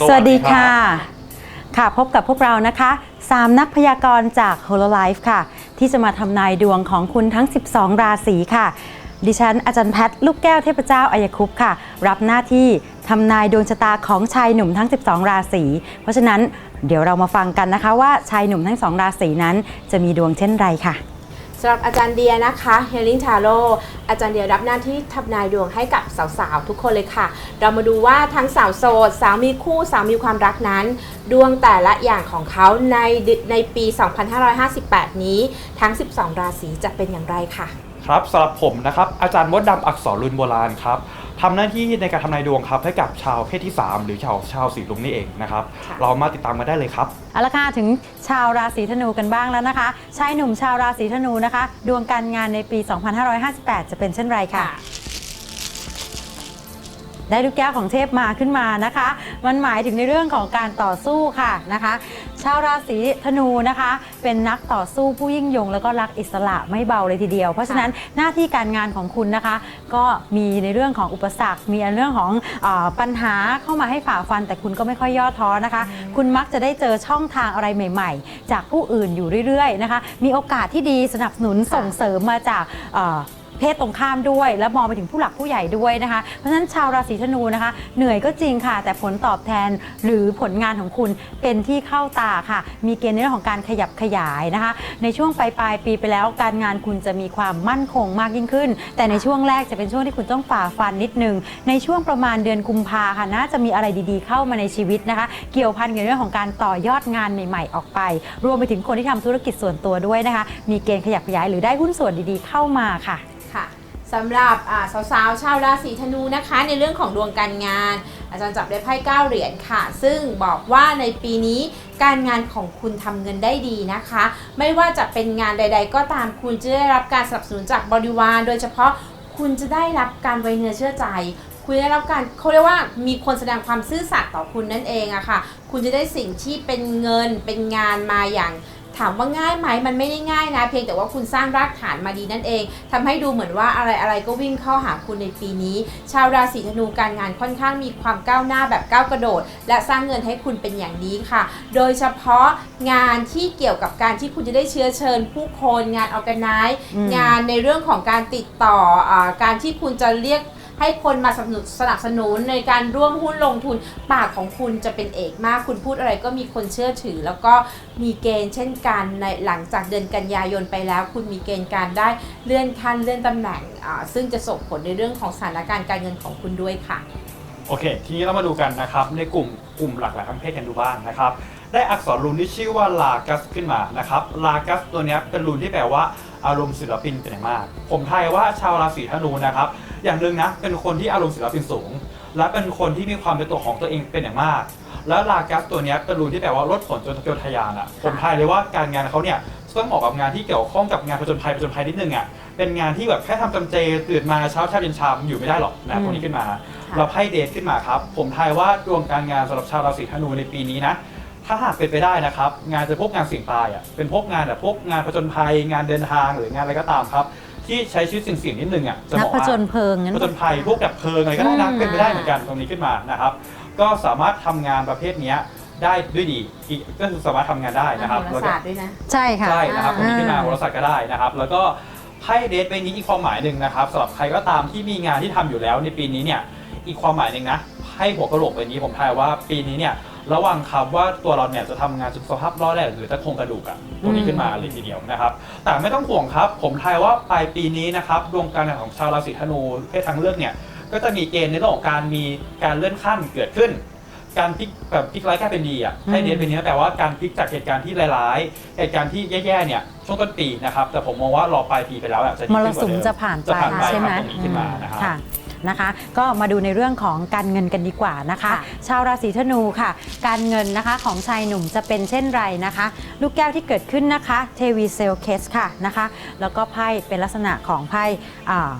สวัสดีค่ะ ค่ะพบกับพวกเรานะคะ 3 นักพยากรณ์จาก Hololive ค่ะ ที่จะมาทำนายดวงของคุณทั้ง 12 ราศีค่ะ ดิฉันอาจารย์แพทย์ลูกแก้วเทพเจ้าอายคุปต์ค่ะ รับหน้าที่ทำนายดวงชะตาของชายหนุ่มทั้ง 12 ราศีเพราะฉะนั้นเดี๋ยวเรามาฟังกันนะคะว่าชายหนุ่มทั้ง2ราศีนั้นจะมีดวงเช่นไรค่ะำหรับอาจารย์เดียนะคะเฮลิงทาโร่อาจารย์เดียรับหน้าที่ทำนายดวงให้กับสาวๆ ทุกคนเลยค่ะ เรามาดูว่าทั้งสาวโสด สาวมีคู่ สาวมีความรักนั้น ดวงแต่ละอย่างของเขาในเดือนในปี 2558 นี้ทั้ง 12 ราศีจะเป็นอย่างไรค่ะ ครับสำหรับผมนะครับอาจารย์มดดำอักษรรุนโบราณครับทำหน้าที่ในการทำนายดวงครับให้กับชาวเพศที่ 3 หรือชาวชาวสีลุงนี่เองนะครับค่ะเรามาติดตามกันได้เลยครับเอาละค่ะถึงชาวราศีธนูกันบ้างแล้วนะคะชายหนุ่มชาวราศีธนูนะคะ ดวงการงานในปี 2558 จะเป็นเช่นไรค่ะ ได้ลูกแก้วของเทพมาขึ้นมานะคะ มันหมายถึงในเรื่องของการต่อสู้ค่ะนะคะ ชาวราศีธนูนะคะ เป็นนักต่อสู้ผู้ยิ่งยง แล้วก็รักอิสระไม่เบาเลยทีเดียว เพราะฉะนั้นหน้าที่การงานของคุณนะคะ ก็มีในเรื่องของอุปสรรค มีเรื่องของเออปัญหาเข้ามาให้ฝ่าฟัน แต่คุณก็ไม่ค่อยย่อท้อนะคะ คุณมักจะได้เจอช่องทางอะไรใหม่ ๆ จากผู้อื่นอยู่เรื่อยๆนะคะ มีโอกาสที่ดีสนับสนุนส่งเสริมมาจาก เพศตรงข้ามด้วย แล้วมองไปถึงผู้หลักผู้ใหญ่ด้วยนะคะ เพราะฉะนั้นชาวราศีธนูนะคะ เหนื่อยก็จริงค่ะ แต่ผลตอบแทนหรือผลงานของคุณเป็นที่เข้าตาค่ะ มีเกณฑ์ในเรื่องของการขยับขยายนะคะ ในช่วงปลายปลายปีไปแล้วการงานคุณจะมีความมั่นคงมากยิ่งขึ้น แต่ในช่วงแรกจะเป็นช่วงที่คุณต้องฝ่าฟันนิดนึง ในช่วงประมาณเดือนกุมภาค่ะน่าจะมีอะไรดีๆ เข้ามาในชีวิตนะคะ เกี่ยวพันกับเรื่องของการต่อยอดงานใหม่ ๆ ออกไป รวมไปถึงคนที่ทำธุรกิจส่วนตัวด้วยนะคะ มีเกณฑ์ขยับขยายหรือได้หุ้นส่วนดีๆ เข้ามาค่ะ สำหรับสาวๆชาวราศีธนูนะคะ ในเรื่องของดวงการงาน อาจารย์จับได้ไพ่เก้าเหรียญค่ะ ซึ่งบอกว่าในปีนี้การงานของคุณทำเงินได้ดีนะคะ ไม่ว่าจะเป็นงานใด ๆ ก็ตามคุณจะได้รับการสนับสนุนจากบริวาร โดยเฉพาะคุณจะได้รับการไว้เนื้อเชื่อใจคุณได้รับการเขาเรียกว่ามีคนแสดงความซื่อสัตย์ต่อคุณนั่นเองอะค่ะ คุณจะได้สิ่งที่เป็นเงินเป็นงานมาอย่าง ถามว่าง่ายไหมมันไม่ได้ง่ายนะ เพียงแต่ว่าคุณสร้างรากฐานมาดีนั่นเองทำให้ดูเหมือนว่าอะไรอะไรก็วิ่งเข้าหาคุณในปีนี้ ชาวราศีธนูการงานค่อนข้างมีความก้าวหน้าแบบก้าวกระโดด และสร้างเงินให้คุณเป็นอย่างดีค่ะ โดยเฉพาะงานที่เกี่ยวกับการที่คุณจะได้เชื้อเชิญ ผู้คนงานออแกไนซ์อืมงานในเรื่องของการติดต่ออาการที่คุณจะเรียก ให้คนมาสนับสนุนสนับสนุนในการร่วมหุ้นลงทุน ปากของคุณจะเป็นเอกมาก คุณพูดอะไรก็มีคนเชื่อถือ แล้วก็มีเกณฑ์เช่นกันในหลังจากเดือนกันยายนไปแล้ว คุณมีเกณฑ์การได้เลื่อนขั้นเลื่อนตำแหน่งซึ่งจะส่งผลในเรื่องของสถานการณ์การเงินของคุณด้วยค่ะโอเค ทีนี้เรามาดูกันนะครับ ในกลุ่มกลุ่มหลากหลายทางเพศกันดูบ้างนะครับ ได้อักษรรูนที่ชื่อว่าลากัสขึ้นมานะครับ ลากัสตัวนี้เป็นรูนที่แปลว่าอารมณ์ศิลปินเป็นอย่างมาก ผมทายว่าชาวราศีธนูนะครับ อย่างหนึ่งนะ เป็นคนที่อารมณ์ศิลปินสูง และเป็นคนที่มีความเป็นตัวของตัวเองเป็นอย่างมาก แล้วลากัสตัวเนี้ยเป็นรูนที่แปลว่าลดผลจนจนทะยานอะ ผมทายเลยว่าการงานเขาเนี่ยต้องเหมาะกับงานที่เกี่ยวข้องกับงานผจญภัยผจญภัยนิดนึงอะ เป็นงานที่แบบแค่ทำจำเจตื่นมาเช้าเช้าเย็นชามอยู่ไม่ได้หรอกนะพวกนี้ขึ้นมา เราไพ่เดทขึ้นมาครับ ผมทายว่าดวงการงานสำหรับชาวราศีธนูในปีนี้นะถ้าหากเป็นไปได้นะครับ งานจะพวกงานเสี่ยงตายอะเป็นพวกงานแบบพวกงานผจญภัย งานเดินทางหรืองานอะไรก็ตามครับ ที่ใช้ชีวิตเสี่ยงๆนิดนึงอะจะนัเหกมาะผจญอะเพลิงงั้น ผจญภัยพวกดับเพลิงอะไรก็ได้นะอืม เป็นไปได้เหมือนกันตรงนี้ขึ้นมานะครับ ก็สามารถทำงานประเภทเนี้ยได้ด้วยดีอีกก็คือสามารถทำงานได้นะครับโหแล้วราก็ ศาสตร์ด้วยนะ ใช่ค่ะ ใช่นะครับตรงนี้ขึ้นมาอ่า โหราศาสตร์ก็ได้นะครับ แล้วก็ไพ่เดทเป็นนี้อีกความหมายหนึ่งนะครับสำหรับใครก็ตามที่มีงานที่ทำอยู่แล้วในปีนี้เนี่ยอีกความหมายหนึ่งนะไพ่หัวกะโหลกใบนี้ผมทายว่าปีนี้เนี่ย ระวังครับว่าตัวเราเนี่ยจะทำงานสุขภาพรอดแรกหรือจะโครงกระดูกอะตรงนี้ขึ้นมาเลยทีเดียวนะครับ แต่ไม่ต้องห่วงครับ ผมทายว่าปลายปีนี้นะครับดวงการงานของชาวราศีธนูเพศทางเลือกเนี่ยก็จะมีเกณฑ์ในเรื่องของการมีการเลื่อนขั้นเกิดขึ้น การพลิกแบบพลิกร้ายกลายเป็นดีอะอืมให้เดนเป็นนี้แปลว่าการพลิกจากเหตุการณ์ที่ร้ายๆเหตุการณ์ที่แย่ๆเนี่ยช่วงต้นปีนะครับแต่ผมมองว่ารอปลายปีไปแล้วอะจะดีมขึ้นรกว่าสุมเดิมจะผ่านจะไปผ่านไปใช่ไหมครับตรงนี้ขึ้นมานะครับ ค่ะ นะคะ ก็มาดูในเรื่องของการเงินกันดีกว่านะคะค่ะชาวราศีธนูค่ะ การเงินนะคะของชายหนุ่มจะเป็นเช่นไรนะคะ ลูกแก้วที่เกิดขึ้นนะคะเทวีเซลเคสค่ะนะคะ แล้วก็ไพ่เป็นลักษณะของไพ่อ่า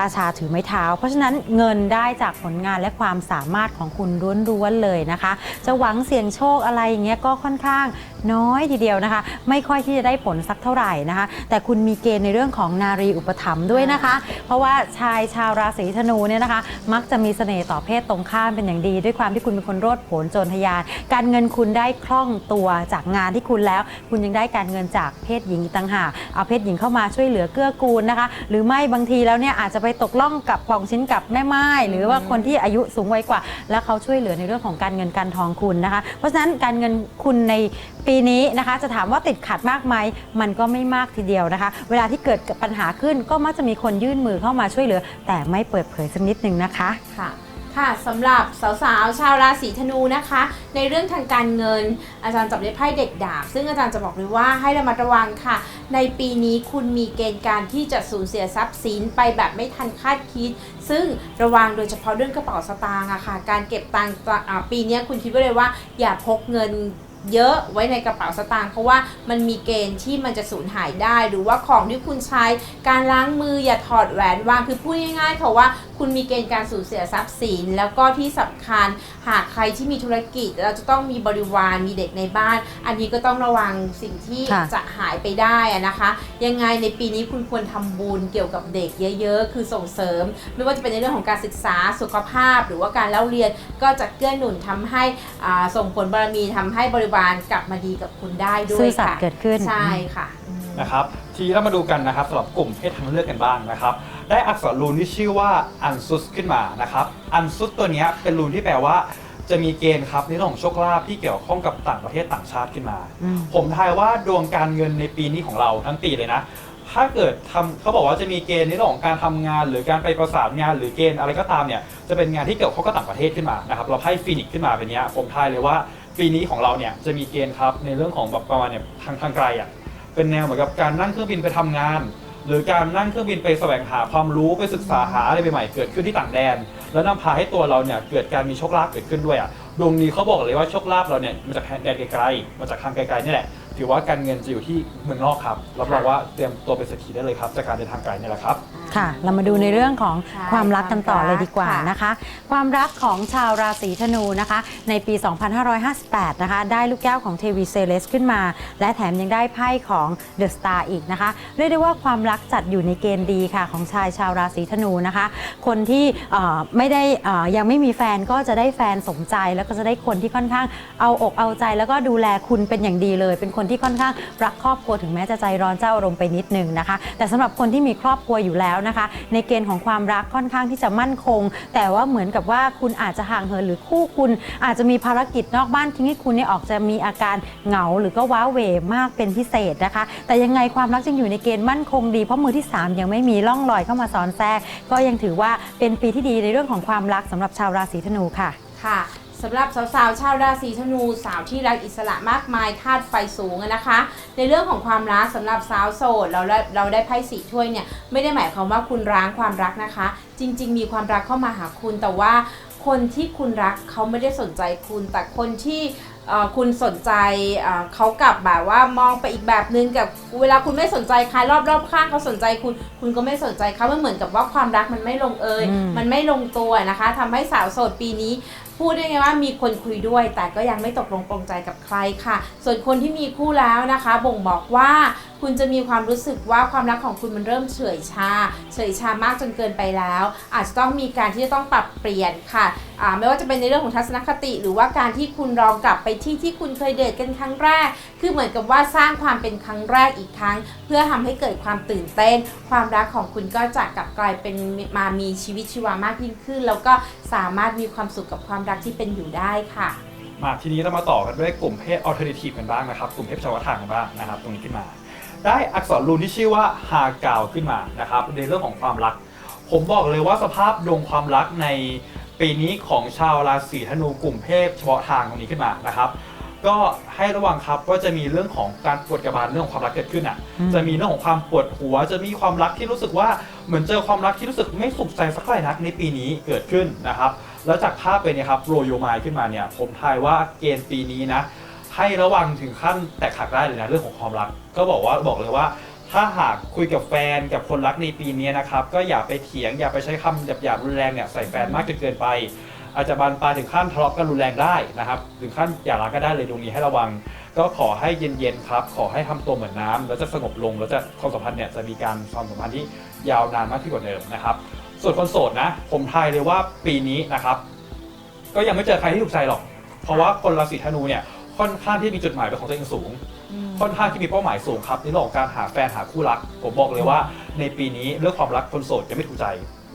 ราชาถือไม้เท้า เพราะฉะนั้นเงินได้จากผลงานและความสามารถของคุณล้วนๆเลยนะคะ จะหวังเสี่ยงโชคอะไรอย่างเงี้ยก็ค่อนข้างน้อยทีเดียวนะคะ ไม่ค่อยที่จะได้ผลสักเท่าไหร่นะคะ แต่คุณมีเกณฑ์ในเรื่องของนารีอุปถัมภ์ด้วยนะคะ เพราะว่าชายชาวราศีธนูเนี่ยนะคะ มักจะมีเสน่ห์ต่อเพศตรงข้ามเป็นอย่างดี ด้วยความที่คุณเป็นคนโรดโผนโจรทยาน การเงินคุณได้คล่องตัวจากงานที่คุณแล้ว คุณยังได้การเงินจากเพศหญิงต่างหากเอาเพศหญิงเข้ามาช่วยเหลือเกื้อกูลนะคะ หรือไม่บางทีแล้วเนี่ยอาจจะไปตกล่องกับกล่องชิ้นกับแม่ไม้หรือว่าคนที่อายุสูงวัยกว่า แล้วเขาช่วยเหลือในเรื่องของการเงินการทองคุณนะคะ เพราะฉะนั้นการเงินคุณในปีนี้นะคะ จะถามว่าติดขัดมากไหมมันก็ไม่มากทีเดียวนะคะ เวลาที่เกิดปัญหาขึ้นก็มักจะมีคนยื่นมือเข้ามาช่วยเหลือ แต่ไม่เปิดเผยสักนิดนึงนะคะค่ะ ค่ะสำหรับสาวๆชาวราศีธนูนะคะ ในเรื่องทางการเงิน อาจารย์จับได้ไพ่เด็กดาบ ซึ่งอาจารย์จะบอกเลยว่าให้ระมัดระวังค่ะ ในปีนี้คุณมีเกณฑ์การที่จะสูญเสียทรัพย์สินไปแบบไม่ทันคาดคิด ซึ่งระวังโดยเฉพาะเรื่องกระเป๋าสตางค์อะค่ะ การเก็บตังค์ปีนี้คุณคิดไว้เลยว่าอย่าพกเงิน เยอะไว้ในกระเป๋าสตางค์เพราะว่ามันมีเกณฑ์ที่มันจะสูญหายได้ หรือว่าของที่คุณใช้การล้างมืออย่าถอดแหวนวางคือพูดง่ายๆค่ะว่าคุณมีเกณฑ์การสูญเสียทรัพย์สิน แล้วก็ที่สำคัญหากใครที่มีธุรกิจ เราจะต้องมีบริวารมีเด็กในบ้าน อันนี้ก็ต้องระวังสิ่งที่จะหายไปได้นะคะ ยังไงในปีนี้คุณควรทำบุญเกี่ยวกับเด็กเยอะๆ คือส่งเสริม ไม่ว่าจะเป็นในเรื่องของการศึกษาสุขภาพ หรือว่าการเล่าเรียนก็จะเกื้อหนุนทำให้ส่งผลบารมีทำให้บริวารกลับมาดีกับคุณได้ด้วซื่ยอสัตค่ะย์เกิดขึ้น ใช่ค่ะอืม นะครับทีนี้เรามาดูกันนะครับสำหรับกลุ่มเพศทางเลือกกันบ้างนะครับ ได้อักษรรูนที่ชื่อว่าอันซุสขึ้นมานะครับอันซุสตัวเนี้ยเป็นรูนที่แปลว่าจะมีเกณฑ์ครับในเรื่องของโชคลาภที่เกี่ยวข้องกับต่างประเทศต่างชาติขึ้นมา อืม ผมทายว่าดวงการเงินในปีนี้ของเราทั้งปีเลยนะ ถ้าเกิดทำเขาบอกว่าจะมีเกณฑ์ในเรื่องของการทำงาน หรือการไปประสานงาน หรือเกณฑ์อะไรก็ตามเนี่ยจะเป็นงานที่เกี่ยวข้องกับต่างประเทศขึ้นมานะครับเราให้ฟีนิกซ์ขึ้นมาเป็นเนี้ยผมทายเลยว่า ปีนี้ของเราเนี่ยจะมีเกณฑ์ครับในเรื่องของแบบประมาณเนี่ยทางทางไกลอะเป็นแนวเหมือนกับการนั่งเครื่องบินไปทำงาน หรือการนั่งเครื่องบินไปแสวงหาความรู้ไปศึกษาหาอะไรใหม่ๆเกิดขึ้นที่ต่างแดน แล้วนำพาให้ตัวเราเนี่ยเกิดการมีโชคลาภเกิดขึ้นด้วยอะดวงนี้เขาบอกเลยว่าโชคลาภเราเนี่ยมาจากแดนไกลๆมาจากทางไกลๆนี่แหละ ถือว่าการเงินจะอยู่ที่เมืองนอกครับรับรองว่าเตรียมตัวเป็นเศรษฐีได้เลยครับจากการเดินทางไกลนี่แหละครับ ค่ะ เรามาดูในเรื่องของใช่ความรักกันต่อเลยดีกว่าค่ะ นะคะ ความรักของชาวราศีธนูนะคะ ในปี 2558 นะคะ ได้ลูกแก้วของเทวีเซเลสขึ้นมา และแถมยังได้ไพ่ของเดอะสตาร์อีกนะคะ เรียกได้ว่าความรักจัดอยู่ในเกณฑ์ดีค่ะ ของชายชาวราศีธนูนะคะ คนที่เอ่อไม่ได้เอ่อยังไม่มีแฟนก็จะได้แฟนสมใจ แล้วก็จะได้คนที่ค่อนข้างเอาอกเอาใจ แล้วก็ดูแลคุณเป็นอย่างดีเลย เป็นคนที่ค่อนข้างรักครอบครัวถึงแม้จะใจร้อนเจ้าอารมณ์ไปนิดนึงนะคะ แต่สำหรับคนที่มีครอบครัวอยู่แล้วนะคะ ในเกณฑ์ของความรักค่อนข้างที่จะมั่นคง แต่ว่าเหมือนกับว่าคุณอาจจะห่างเหินหรือคู่คุณ อาจจะมีภารกิจนอกบ้านทิ้งให้คุณเนี่ยออกจะมีอาการเหงาหรือก็ว้าเหวมากเป็นพิเศษนะคะ แต่ยังไงความรักจึงอยู่ในเกณฑ์มั่นคงดีเพราะมือที่ 3 ยังไม่มีร่องรอยเข้ามาซ้อนแทรก ก็ยังถือว่าเป็นปีที่ดีในเรื่องของความรักสำหรับชาวราศีธนูค่ะค่ะ สำหรับสาวๆชาวราศีธนูสาวที่รักอิสระมากมายธาตุไฟสูงอะนะคะ ในเรื่องของความรักสำหรับสาวโสดเราได้เราได้ไพ่สีถ้วยเนี่ยไม่ได้หมายความว่าคุณร้างความรักนะคะ จริง ๆ มีความรักเข้ามาหาคุณแต่ว่าคนที่คุณรักเขาไม่ได้สนใจคุณ แต่คนที่เอ่อคุณสนใจเอ่อเขากลับแบบว่ามองไปอีกแบบนึงกับเวลาคุณไม่สนใจใครรอบรอบๆข้างเขาสนใจคุณ คุณก็ไม่สนใจเขามันเหมือนกับว่าความรักมันไม่ลงเอยอืมมันไม่ลงตัวนะคะทำให้สาวโสดปีนี้ พูดได้ไงว่ามีคนคุยด้วย แต่ก็ยังไม่ตกลงปรงใจกับใครค่ะ ส่วนคนที่มีคู่แล้วนะคะ บ่งบอกว่าคุณจะมีความรู้สึกว่าความรักของคุณมันเริ่มเฉื่อยชา เฉื่อยชามากจนเกินไปแล้ว อาจจะต้องมีการที่จะต้องปรับเปลี่ยนค่ะ ไม่ว่าจะเป็นในเรื่องของทัศนคติ หรือว่าการที่คุณลองกลับไปที่ที่คุณเคยเดทกันครั้งแรก คือเหมือนกับว่าสร้างความเป็นครั้งแรกอีกครั้ง เพื่อทำให้เกิดความตื่นเต้น ความรักของคุณก็จะกลับกลายเป็นมามีชีวิตชีวามากยิ่งขึ้น แล้วก็สามารถมีความสุขกับความรักที่เป็นอยู่ได้ค่ะมาทีนี้เรามาต่อกันด้วยกลุ่มเพศ alternative กันบ้างนะครับ กลุ่มเพศชาวทางกันบ้างนะครับ ตรงนี้ขึ้นมา ได้อักษรรูนที่ชื่อว่าฮากาวขึ้นมานะครับในเรื่องของความรัก ผมบอกเลยว่าสภาพดวงความรักใน ปีนี้ของชาวราศีธนูกลุ่มเพศเฉพาะทางตรงนี้ขึ้นมานะครับ ก็ให้ระวังครับว่าจะมีเรื่องของการปวดกระบาลเรื่องของความรักเกิดขึ้นอะอืมจะมีเรื่องของความปวดหัว จะมีความรักที่รู้สึกว่าเหมือนเจอความรักที่รู้สึกไม่สุขใจสักเท่าไหร่นักในปีนี้เกิดขึ้นนะครับ แล้วจากภาพเป็นเนี่ยครับโรโยมายขึ้นมาเนี่ยผมทายว่าเกณฑ์ปีนี้นะให้ระวังถึงขั้นแตกหักได้เลยนะเรื่องของความรัก ก็บอกว่าบอกเลยว่า ถ้าหากคุยกับแฟนกับคนรักในปีนี้นะครับ ก็อย่าไปเถียงอย่าไปใช้คำหยาบๆรุนแรงเนี่ยใส่แฟนมากจนเกินไป อาจจะบานปลายถึงขั้นทะเลาะกันรุนแรงได้นะครับถึงขั้นอย่ารักก็ได้เลยตรงนี้ให้ระวัง ก็ขอให้เย็นๆครับ ขอให้ทำตัวเหมือนน้ำแล้วจะสงบลงแล้วจะความสัมพันธ์เนี่ยจะมีการความสัมพันธ์ที่ยาวนานมากขึ้นกว่าเดิมนะครับ ส่วนคนโสดนะ ผมทายเลยว่าปีนี้นะครับ ก็ยังไม่เจอใครที่ถูกใจหรอก เพราะว่าคนราศีธนูเนี่ยค่อนข้างที่มีจุดหมายเป็นของตัวเองสูง ค่อนข้างที่มีเป้าหมายสูงครับในเรื่องของการหาแฟนหาคู่รัก ผมบอกเลยว่าในปีนี้เรื่องความรักคนโสดจะไม่ถูกใจ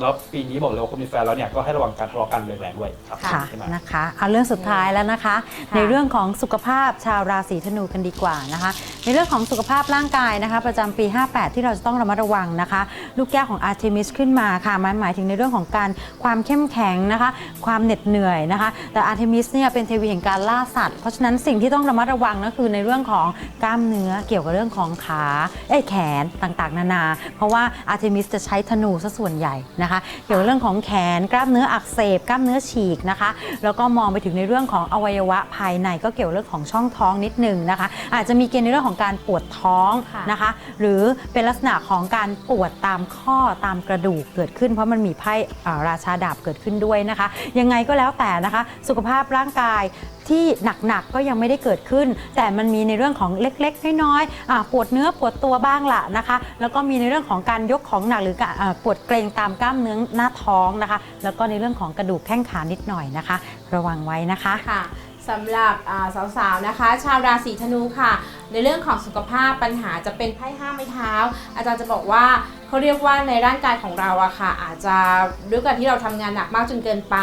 แล้วปีนี้บอกเลยว่าคนมีแฟนแล้วเนี่ยก็ให้ระวังการทะเลาะกันแรงๆด้วยครับค่ะใช่ไหม นะคะเอาเรื่องสุดท้ายแล้วนะคะ ในเรื่องของสุขภาพชาวราศีธนูกันดีกว่านะคะในเรื่องของสุขภาพร่างกายนะคะ ประจำปี 58 ที่เราจะต้องระมัดระวังนะคะ ลูกแก้วของอาร์เทมิสขึ้นมาค่ะมายหมายถึงในเรื่องของการความเข้มแข็งนะคะ ความเหน็ดเหนื่อยนะคะ แต่อาร์เทมิสเนี่ยเป็นเทวีแห่งการล่าสัตว์ เพราะฉะนั้นสิ่งที่ต้องระมัดระวังก็คือในเรื่องของกล้ามเนื้อเกี่ยวกับเรื่องของขาเอ้แขนต่างๆ นานา เพราะว่าอาร์เทมิสจะใช้ธนูซะส่วนใหญ่นะคะ เกี่ยวกับเรื่องของแขนกล้ามเนื้ออักเสบกล้ามเนื้อฉีกนะคะ แล้วก็มองไปถึงในเรื่องของอวัยวะภายในก็เกี่ยวเรื่องของช่องท้องนิดหนึงนะคะ อาจจะมีเกณฑ์ในเรื่องของการปวดท้องค่ะนะคะ หรือเป็นลักษณะของการปวดตามข้อตามกระดูกเกิดขึ้น เพราะมันมีไพ่อ่าราชาดาบเกิดขึ้นด้วยนะคะ ยังไงก็แล้วแต่นะคะ สุขภาพร่างกายที่หนักๆก็ยังไม่ได้เกิดขึ้น แต่มันมีในเรื่องของเล็กๆน้อยๆอ่าปวดเนื้อปวดตัวบ้างละนะคะ แล้วก็มีในเรื่องของการยกของหนักหรือการอ่าปวดเกรงตามกล้ามเนื้อหน้าท้องนะคะ แล้วก็ในเรื่องของกระดูกแข้งขานิดหน่อยนะคะ ระวังไว้นะคะ ค่ะ สำหรับสาวๆนะคะ ชาวราศีธนูค่ะ ในเรื่องของสุขภาพปัญหาจะเป็นไพ่ห้าไม้เท้า อาจารย์จะบอกว่า เขาเรียกว่าในร่างกายของเราอะค่ะ อาจจะด้วยการที่เราทำงานหนักมากจนเกินไป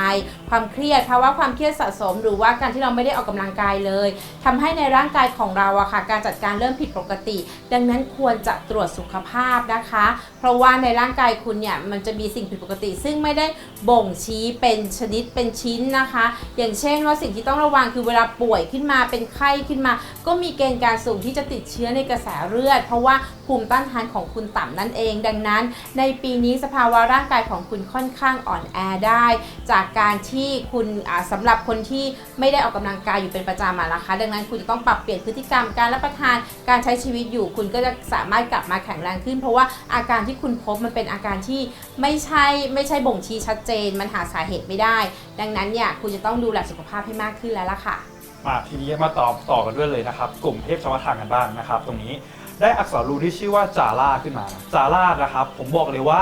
ความเครียดภาวะความเครียดสะสม หรือว่าการที่เราไม่ได้ออกกำลังกายเลยทำให้ในร่างกายของเราอะค่ะ การจัดการเริ่มผิดปกติ ดังนั้นควรจะตรวจสุขภาพนะคะ เพราะว่าในร่างกายคุณเนี่ยมันจะมีสิ่งผิดปกติ ซึ่งไม่ได้บ่งชี้เป็นชนิดเป็นชิ้นนะคะ อย่างเช่นว่าสิ่งที่ต้องระวังคือเวลาป่วยขึ้นมาเป็นไข้ขึ้นมา ก็มีเกณฑ์การสูงที่จะติดเชื้อในกระแสเลือด เพราะว่าภูมิต้านทานของคุณต่ำนั่นเองดังนั้น ในปีนี้สภาวะร่างกายของคุณค่อนข้างอ่อนแอได้ จากการที่คุณอ่าสำหรับคนที่ไม่ได้ออกกำลังกายอยู่เป็นประจำอะนะคะดังนั้นคุณจะต้องปรับเปลี่ยนพฤติกรรมการรับประทานการใช้ชีวิตอยู่ คุณก็จะสามารถกลับมาแข็งแรงขึ้น เพราะว่าอาการที่คุณพบมันเป็นอาการที่ไม่ใช่ไม่ใช่บ่งชี้ชัดเจน มันหาสาเหตุไม่ได้ ดังนั้นเนี่ยคุณจะต้องดูแลสุขภาพให้มากขึ้นแล้วล่ะค่ะมาทีนี้มาต่อต่อกันด้วยเลยนะครับ กลุ่มเทพชาวทางกันบ้างนะครับ ตรงนี้ ได้อักษรรูที่ชื่อว่าจาร่าขึ้นมาจาร่านะครับ ผมบอกเลยว่า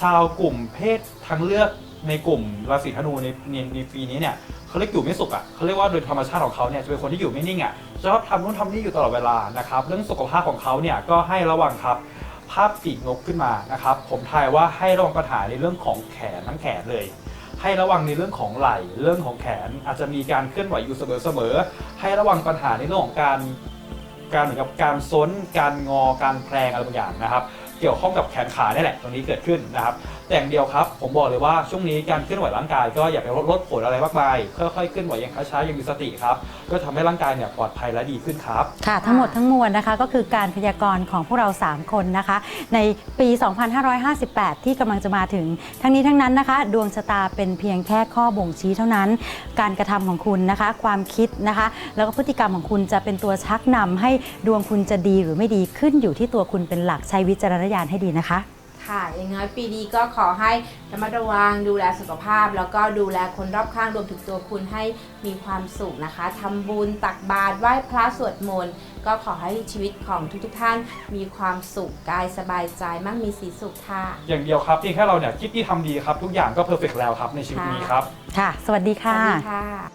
ชาวกลุ่มเพศทางเลือกในกลุ่มราศีธนูในในในปีนี้เนี่ยเขาเรียกอยู่ไม่สุขอะเขาเรียกว่าโดยธรรมชาติของเขาเนี่ยจะเป็นคนที่อยู่ไม่นิ่งอะชอบทำนู่นทำนี่อยู่ตลอดเวลานะครับ เรื่องสุขภาพของเขาเนี่ยก็ให้ระวังครับภาพปีกนกขึ้นมานะครับ ผมทายว่าให้ระวังปัญหาในเรื่องของแขนทั้งแขนเลย ให้ระวังในเรื่องของไหล่เรื่องของแขนอาจจะมีการเคลื่อนไหวอยู่เสมอๆให้ระวังปัญหาในเรื่องของการ การเหมือนกับการซ้น การงอ การแพลงอะไรบางอย่างนะครับ เกี่ยวข้องกับแขนขาเนี่ยแหละตรงนี้เกิดขึ้นนะครับแต่อย่างเดียวครับ ผมบอกเลยว่าช่วงนี้การเคลื่อนไหวร่างกายก็อย่าไปลดลดผลอะไรมากมายค่อยๆเคลื่อนไหวอย่างช้าๆอย่างมีสติครับก็ทำให้ร่างกายเนี่ยปลอดภัยและดีขึ้นครับ ค่ะ ทั้งหมดทั้งมวลนะคะ ก็คือการพยากรณ์ของพวกเรา 3 คนนะคะ ในปี 2558 ที่กำลังจะมาถึง ทั้งนี้ทั้งนั้นนะคะ ดวงชะตาเป็นเพียงแค่ข้อบ่งชี้เท่านั้น การกระทำของคุณนะคะ ความคิดนะคะ แล้วก็พฤติกรรมของคุณจะเป็นตัวชักนำให้ดวงคุณจะดีหรือไม่ดีขึ้นอยู่ที่ตัวคุณเป็นหลักใช้วิจารณญาณให้ดีนะคะ ค่ะอย่างน้อยปีนี้ก็ขอให้ระมัดระวังดูแลสุขภาพ แล้วก็ดูแลคนรอบข้างรวมถึงตัวคุณให้มีความสุขนะคะทำบุญตักบาตรไหว้พระสวดมนต์ก็ขอให้ชีวิตของทุกๆท่านมีความสุขกายสบายใจมั่งมีสีสุขค่ะ อย่างเดียวครับเพียงแค่เราเนี่ยคิดที่ทำดีครับ ทุกอย่างก็เพอร์เฟกแล้วครับในชีวิตนี้ครับ ค่ะ สวัสดีสค่ะ วัสดีค่ะ